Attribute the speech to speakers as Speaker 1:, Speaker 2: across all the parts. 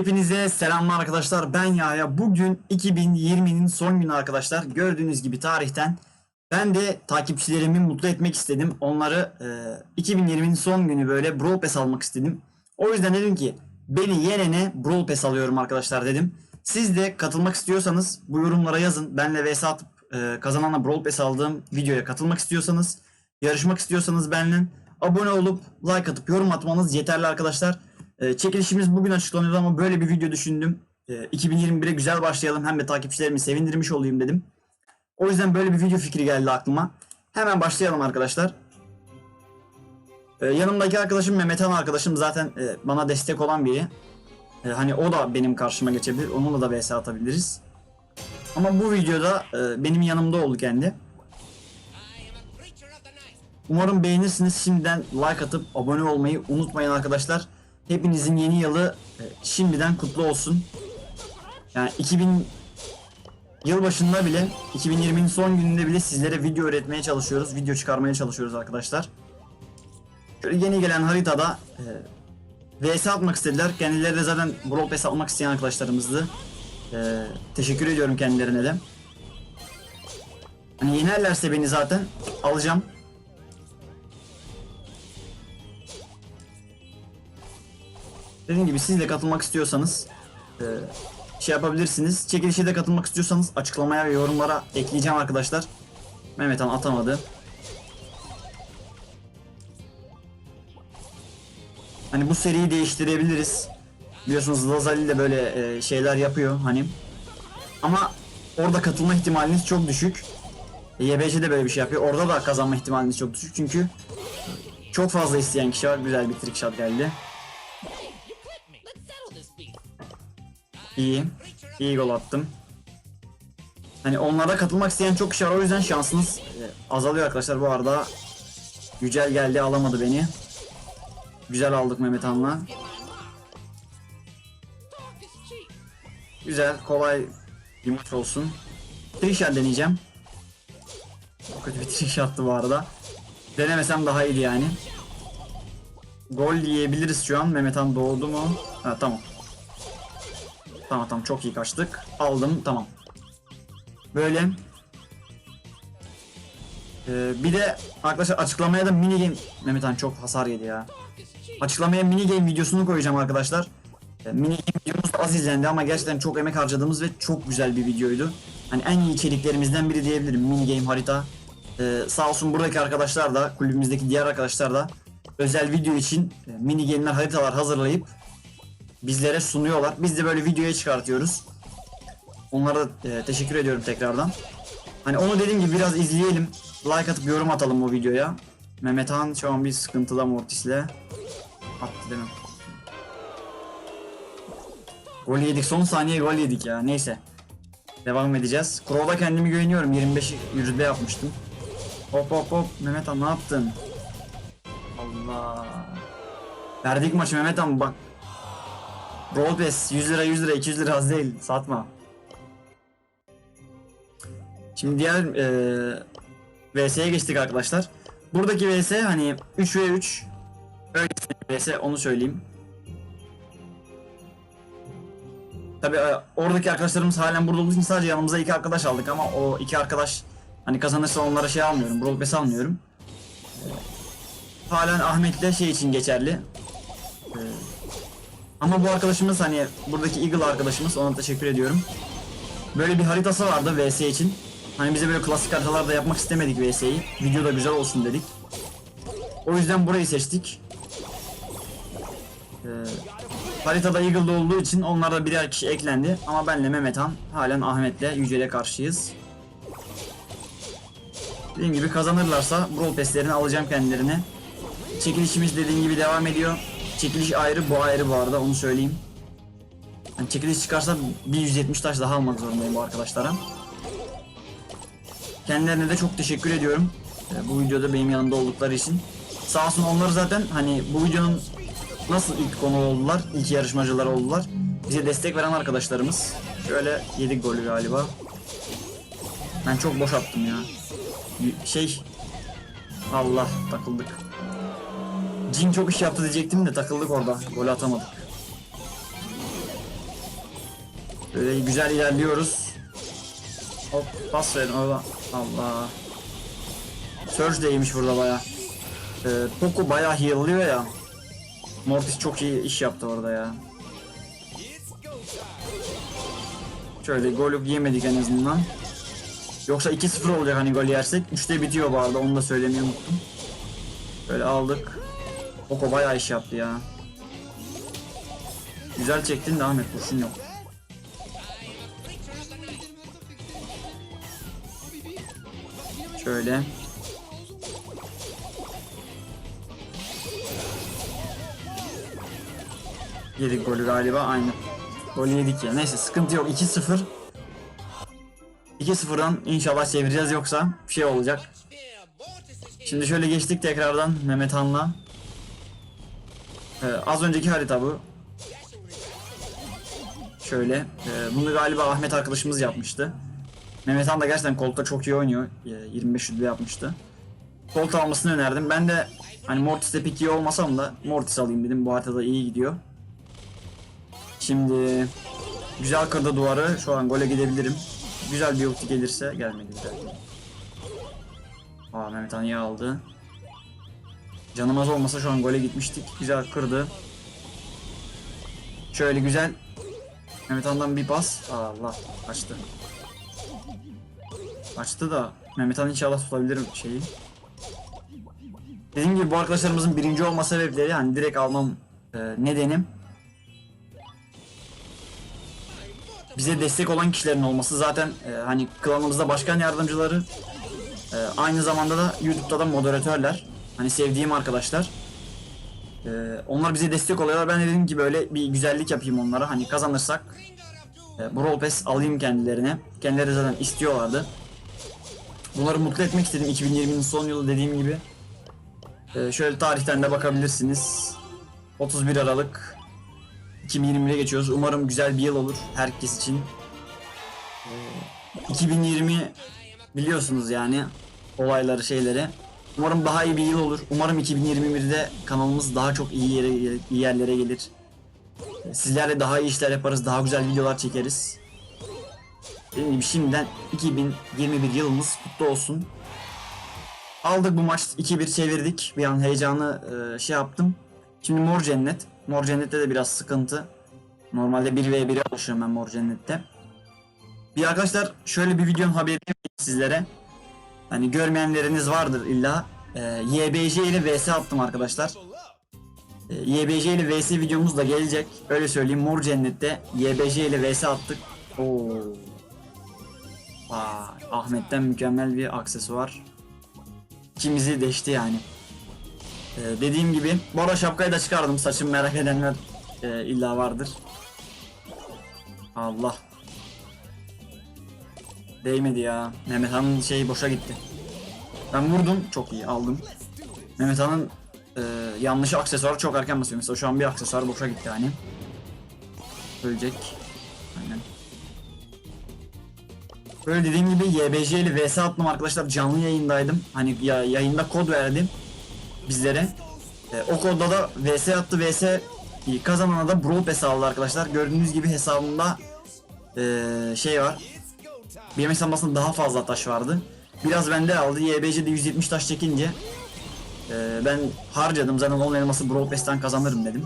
Speaker 1: Hepinize selamlar arkadaşlar. Ben Yahya. Bugün 2020'nin son günü arkadaşlar. Gördüğünüz gibi tarihten ben de takipçilerimi mutlu etmek istedim. Onları e, 2020'nin son günü böyle Brawl Pass almak istedim. O yüzden dedim ki beni yenene Brawl Pass alıyorum arkadaşlar dedim. Siz de katılmak istiyorsanız bu yorumlara yazın. Benle vs atıp e, kazanana Brawl Pass aldığım videoya katılmak istiyorsanız, yarışmak istiyorsanız benimle abone olup like atıp yorum atmanız yeterli arkadaşlar. Ee, çekilişimiz bugün açıklanıyor ama böyle bir video düşündüm. Ee, 2021'e güzel başlayalım hem de takipçilerimi sevindirmiş olayım dedim. O yüzden böyle bir video fikri geldi aklıma. Hemen başlayalım arkadaşlar. Ee, yanımdaki arkadaşım Mehmet Han arkadaşım zaten e, bana destek olan biri. Ee, hani o da benim karşıma geçebilir. Onunla da vs atabiliriz. Ama bu videoda e, benim yanımda oldu kendi. Umarım beğenirsiniz. Şimdiden like atıp abone olmayı unutmayın arkadaşlar. Hepinizin yeni yılı e, şimdiden kutlu olsun. Yani 2000 yıl başında bile 2020'nin son gününde bile sizlere video üretmeye çalışıyoruz. Video çıkarmaya çalışıyoruz arkadaşlar. Şöyle yeni gelen haritada e, VS atmak istediler. Kendileri de zaten Brawl Pass almak isteyen arkadaşlarımızdı. E, teşekkür ediyorum kendilerine de. Hani yenerlerse beni zaten alacağım. Dediğim gibi siz de katılmak istiyorsanız e, şey yapabilirsiniz. Çekilişe de katılmak istiyorsanız açıklamaya ve yorumlara ekleyeceğim arkadaşlar. Mehmet Han atamadı. Hani bu seriyi değiştirebiliriz. Biliyorsunuz Lazali de böyle e, şeyler yapıyor hani. Ama orada katılma ihtimaliniz çok düşük. E, YBC de böyle bir şey yapıyor. Orada da kazanma ihtimaliniz çok düşük çünkü çok fazla isteyen kişi var. Güzel bir trick shot geldi. İyi. İyi gol attım. Hani onlara katılmak isteyen çok kişi var o yüzden şansınız e, azalıyor arkadaşlar bu arada. Yücel geldi alamadı beni. Güzel aldık Mehmet Han'la. Güzel kolay bir maç olsun. Trishot deneyeceğim. Çok kötü bir trick attı bu arada. Denemesem daha iyiydi yani. Gol yiyebiliriz şu an. Mehmet Han doğdu mu? Ha tamam. Tamam tamam çok iyi kaçtık. Aldım tamam. Böyle. Ee, bir de arkadaşlar açıklamaya da mini game Mehmet Han çok hasar yedi ya. Açıklamaya mini game videosunu koyacağım arkadaşlar. Ee, mini game videomuz az izlendi ama gerçekten çok emek harcadığımız ve çok güzel bir videoydu. Hani en iyi içeriklerimizden biri diyebilirim mini game harita. Ee, sağ olsun buradaki arkadaşlar da kulübümüzdeki diğer arkadaşlar da özel video için e, mini game'ler haritalar hazırlayıp bizlere sunuyorlar. Biz de böyle videoya çıkartıyoruz. Onlara da e, teşekkür ediyorum tekrardan. Hani onu dediğim gibi biraz izleyelim. Like atıp yorum atalım bu videoya. Mehmet Han şu an bir sıkıntıda Mortis'le. Attı mi? Gol yedik. Son saniye gol yedik ya. Neyse. Devam edeceğiz. Crow'da kendimi güveniyorum. 25 yüzde yapmıştım. Hop hop hop. Mehmet Han ne yaptın? Allah. Verdik maçı Mehmet Han bak. Pass 100 lira 100 lira 200 lira az değil satma. Şimdi diğer eee VS'ye geçtik arkadaşlar. Buradaki VS hani 3 ve 3 öyle VS onu söyleyeyim. Tabi oradaki arkadaşlarımız halen burada olduğu için sadece yanımıza iki arkadaş aldık ama o iki arkadaş hani kazanırsa onlara şey almıyorum. Brawl Pass almıyorum. Halen Ahmet'le şey için geçerli. Ama bu arkadaşımız hani buradaki Eagle arkadaşımız ona teşekkür ediyorum. Böyle bir haritası vardı VS için. Hani bize böyle klasik haritalarda yapmak istemedik VS'yi. Video da güzel olsun dedik. O yüzden burayı seçtik. Ee, haritada Eagle'da olduğu için onlarda birer kişi eklendi. Ama benle Mehmet Han halen Ahmet'le Yücel'e karşıyız. Dediğim gibi kazanırlarsa Brawl Pass'lerini alacağım kendilerine. Çekilişimiz dediğim gibi devam ediyor. Çekiliş ayrı bu ayrı bu arada onu söyleyeyim. Yani çekiliş çıkarsa bir 170 taş daha almak zorundayım bu arkadaşlara. Kendilerine de çok teşekkür ediyorum. Ee, bu videoda benim yanımda oldukları için. Sağ olsun onları zaten hani bu videonun nasıl ilk konu oldular, ilk yarışmacılar oldular. Bize destek veren arkadaşlarımız. Şöyle yedik golü galiba. Ben çok boş attım ya. Şey... Allah takıldık. Jin çok iş yaptı diyecektim de takıldık orada. Gol atamadık. Böyle güzel ilerliyoruz. Hop pas verin orada. Allah. Surge de iyiymiş burada baya. Ee, Poco baya heal'lıyor ya. Mortis çok iyi iş yaptı orada ya. Şöyle gol yemedik en azından. Yoksa 2-0 olacak hani gol yersek. 3'te bitiyor bu arada onu da söylemeyi unuttum. Böyle aldık. Poco bayağı iş yaptı ya. Güzel çektin de Ahmet kurşun yok. Şöyle. Yedik golü galiba aynı. Golü yedik ya. Neyse sıkıntı yok. 2-0. 2-0'dan inşallah çevireceğiz yoksa bir şey olacak. Şimdi şöyle geçtik tekrardan Mehmet Han'la. Ee, az önceki harita bu. Şöyle. e, bunu galiba Ahmet arkadaşımız yapmıştı. Mehmet Han da gerçekten koltukta çok iyi oynuyor. E, 25 yüzde yapmıştı. Kolt almasını önerdim. Ben de hani Mortis'te pek iyi olmasam da Mortis alayım dedim. Bu haritada iyi gidiyor. Şimdi güzel kırdı duvarı. Şu an gole gidebilirim. Güzel bir ulti gelirse gelmedi güzel. Aa Mehmet Han iyi aldı. Canım az olmasa şu an gole gitmiştik. Güzel kırdı. Şöyle güzel. Mehmet Han'dan bir pas. Allah kaçtı. Açtı da Mehmet Han inşallah tutabilir şeyi. Dediğim gibi bu arkadaşlarımızın birinci olma sebepleri hani direkt almam e, nedenim bize destek olan kişilerin olması zaten e, hani klanımızda başkan yardımcıları e, aynı zamanda da YouTube'da da moderatörler hani sevdiğim arkadaşlar. E, onlar bize destek oluyorlar. Ben dedim ki böyle bir güzellik yapayım onlara. Hani kazanırsak e, Brawl Pass alayım kendilerine. Kendileri zaten istiyorlardı. Bunları mutlu etmek istedim. 2020'nin son yılı dediğim gibi. E, şöyle tarihten de bakabilirsiniz. 31 Aralık 2020'ye geçiyoruz. Umarım güzel bir yıl olur herkes için. Ee, 2020 biliyorsunuz yani olayları şeyleri. Umarım daha iyi bir yıl olur. Umarım 2021'de kanalımız daha çok iyi yere iyi yerlere gelir. Sizlerle daha iyi işler yaparız, daha güzel videolar çekeriz. Dediğim gibi şimdiden 2021 yılımız kutlu olsun. Aldık bu maç 2-1 çevirdik. Bir an heyecanı e, şey yaptım. Şimdi Mor Cennet. Mor Cennet'te de biraz sıkıntı. Normalde 1v1'e alışıyorum ben Mor Cennet'te. Bir arkadaşlar şöyle bir videonun haberini sizlere. Hani görmeyenleriniz vardır illa. Ee, YBJ ile vs attım arkadaşlar. Ee, YBJ ile vs videomuz da gelecek. Öyle söyleyeyim Mor Cennet'te YBJ ile vs attık. Oo. Vay, Ahmet'ten mükemmel bir aksesuar. İkimizi deşti yani. Ee, dediğim gibi bu arada şapkayı da çıkardım saçım merak edenler e, illa vardır. Allah. Değmedi ya. Mehmet Han'ın şeyi boşa gitti. Ben vurdum çok iyi aldım. Mehmet Han'ın e, yanlışı aksesuarı çok erken basıyor. Mesela şu an bir aksesuar boşa gitti hani. Ölecek. Aynen. Böyle dediğim gibi YBJ ile vs attım arkadaşlar canlı yayındaydım. Hani ya, yayında kod verdim bizlere. E, o kodda da VS attı VS kazanana da Brawl Pass aldı arkadaşlar. Gördüğünüz gibi hesabımda e, şey var. Benim hesabımda daha fazla taş vardı. Biraz bende aldı. YBC'de 170 taş çekince e, ben harcadım. Zaten onun elması Brawl kazanırım dedim.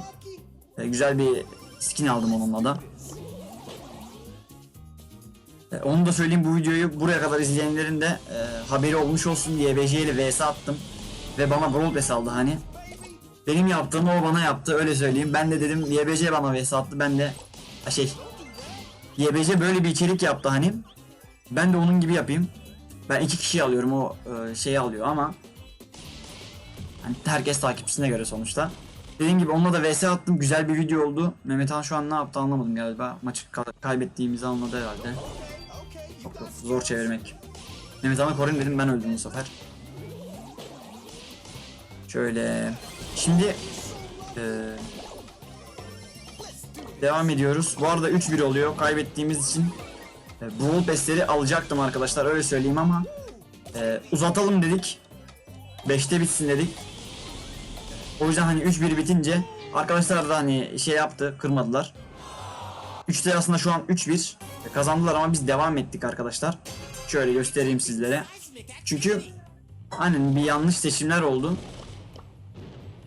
Speaker 1: E, güzel bir skin aldım onunla da. E, onu da söyleyeyim bu videoyu buraya kadar izleyenlerin de e, haberi olmuş olsun diye YBC ile VS attım. Ve bana Brawl aldı hani. Benim yaptığımı o bana yaptı öyle söyleyeyim. Ben de dedim YBC bana VS attı ben de şey YBC böyle bir içerik yaptı hani. Ben de onun gibi yapayım. Ben iki kişi alıyorum o e, şeyi alıyor ama hani herkes takipçisine göre sonuçta. Dediğim gibi onunla da VS attım. Güzel bir video oldu. Mehmet Han şu an ne yaptı anlamadım galiba. Maçı ka- kaybettiğimizi anladı herhalde. Çok zor çevirmek. Mehmet Han'ı koruyayım dedim ben öldüm bu sefer. Şöyle. Şimdi eee, devam ediyoruz. Bu arada 3-1 oluyor. Kaybettiğimiz için e, Brawl Pass'leri alacaktım arkadaşlar öyle söyleyeyim ama e, uzatalım dedik. 5'te bitsin dedik. O yüzden hani 3-1 bitince arkadaşlar da hani şey yaptı kırmadılar. 3'te aslında şu an 3-1 kazandılar ama biz devam ettik arkadaşlar. Şöyle göstereyim sizlere. Çünkü hani bir yanlış seçimler oldu.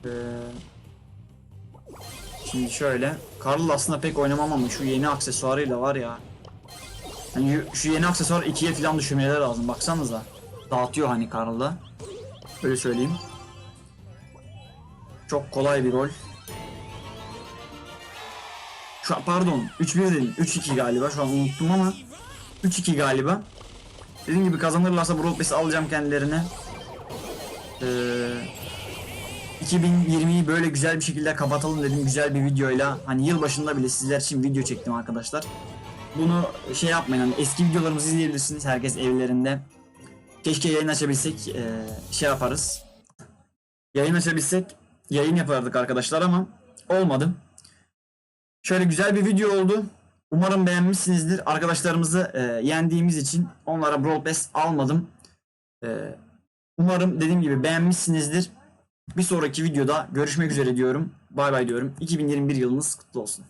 Speaker 1: Ee, şimdi şöyle. Karl aslında pek oynamam ama şu yeni aksesuarıyla var ya. Hani şu yeni aksesuar ikiye falan düşürmeleri lazım. Baksanıza. Dağıtıyor hani Karl'da. Öyle söyleyeyim. Çok kolay bir gol. Şu pardon 3-1 dedim. 3-2 galiba. Şu an unuttum ama 3-2 galiba. Dediğim gibi kazanırlarsa Brawl Pass'i alacağım kendilerine. Ee, 2020'yi böyle güzel bir şekilde kapatalım dedim güzel bir videoyla. Hani yılbaşında bile sizler için video çektim arkadaşlar. Bunu şey yapmayın hani eski videolarımızı izleyebilirsiniz herkes evlerinde. Keşke yayın açabilsek ee, şey yaparız. Yayın açabilsek yayın yapardık arkadaşlar ama olmadı. Şöyle güzel bir video oldu. Umarım beğenmişsinizdir. Arkadaşlarımızı e, yendiğimiz için onlara Brawl Pass almadım. E, umarım dediğim gibi beğenmişsinizdir. Bir sonraki videoda görüşmek üzere diyorum. Bay bay diyorum. 2021 yılınız kutlu olsun.